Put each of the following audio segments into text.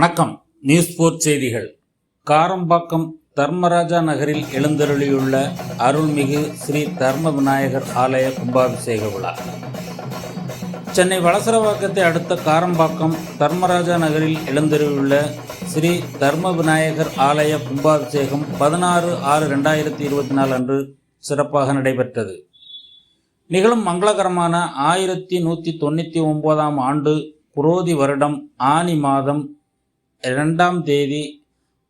வணக்கம். News board செய்திகள். காரம்பாக்கம் தர்மராஜா நகரில் எழுந்தருளியுள்ள அருள்மிகு ஸ்ரீ தர்ம விநாயகர் ஆலய கும்பாபிஷேக விழா. சென்னை வளசரவாக்கத்தை அடுத்த காரம்பாக்கம் தர்மராஜா நகரில் எழுந்தருளியுள்ள ஸ்ரீ தர்ம விநாயகர் ஆலய கும்பாபிஷேகம் பதினாறு ஆறு ரெண்டாயிரத்தி இருபத்தி நாலு அன்று சிறப்பாக நடைபெற்றது. நிகழும் மங்களகரமான ஆயிரத்தி நூற்றி தொண்ணூற்றி ஒன்பதாம் ஆண்டு குரோதி வருடம் ஆனி மாதம் இரண்டாம் தேதி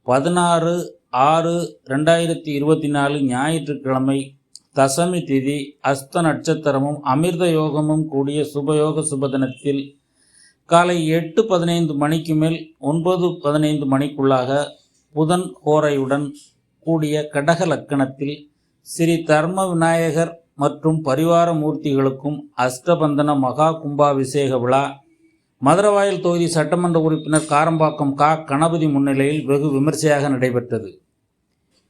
பதினாறு ஆறு ரெண்டாயிரத்தி இருபத்தி நாலு ஞாயிற்றுக்கிழமை தசமி திதி அஸ்த நட்சத்திரமும் அமிர்த யோகமும் கூடிய சுபயோக சுபதினத்தில் காலை எட்டு பதினைந்து மணிக்கு மேல் ஒன்பது பதினைந்து மணிக்குள்ளாக புதன் ஹோரையுடன் கூடிய கடக லக்கணத்தில் ஸ்ரீ தர்ம விநாயகர் மற்றும் பரிவார மூர்த்திகளுக்கும் அஷ்டபந்தன மகா கும்பாபிஷேக விழா மதுரவாயல் தொகுதி சட்டமன்ற உறுப்பினர் காரம்பாக்கம் கா. கணபதி முன்னிலையில் வெகு விமர்சையாக நடைபெற்றது.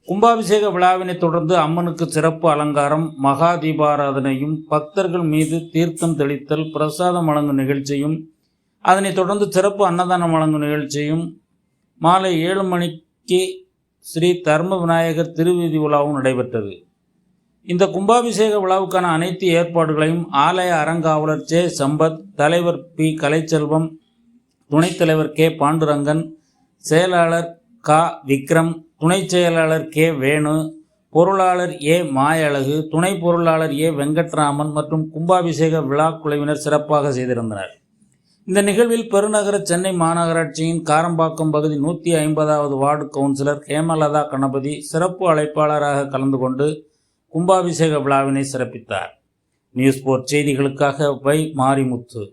கும்பாபிஷேக விழாவினை தொடர்ந்து அம்மனுக்கு சிறப்பு அலங்காரம் மகா தீபாராதனையும் பக்தர்கள் மீது தீர்த்தம் தெளித்தல் பிரசாதம் வழங்கும் நிகழ்ச்சியும் அதனைத் தொடர்ந்து சிறப்பு அன்னதானம் வழங்கும் நிகழ்ச்சியும் மாலை ஏழு மணிக்கு ஸ்ரீ தர்ம விநாயகர் திருவீதி விழாவும் நடைபெற்றது. இந்த கும்பாபிஷேக விழாவுக்கான அனைத்து ஏற்பாடுகளையும் ஆலய அறங்காவலர் ஜே. சம்பத் தலைவர் பி. கலைச்செல்வம் துணைத் தலைவர் கே. பாண்டுரங்கன் செயலாளர் கா. விக்ரம் துணைச் செயலாளர் கே. வேணு பொருளாளர் ஏ. மாயழகு துணை பொருளாளர் ஏ. வெங்கட்ராமன் மற்றும் கும்பாபிஷேக விழா குழுவினர் சிறப்பாக செய்திருந்தனர். இந்த நிகழ்வில் பெருநகர சென்னை மாநகராட்சியின் காரம்பாக்கம் பகுதி நூற்றி ஐம்பதாவது வார்டு கவுன்சிலர் ஹேமலதா கணபதி சிறப்பு அழைப்பாளராக கலந்து கொண்டு கும்பாபிஷேக விழாவினை சிறப்பித்தார். நியூஸ் போர்ட் செய்திகளுக்காக வை மாரிமுத்து.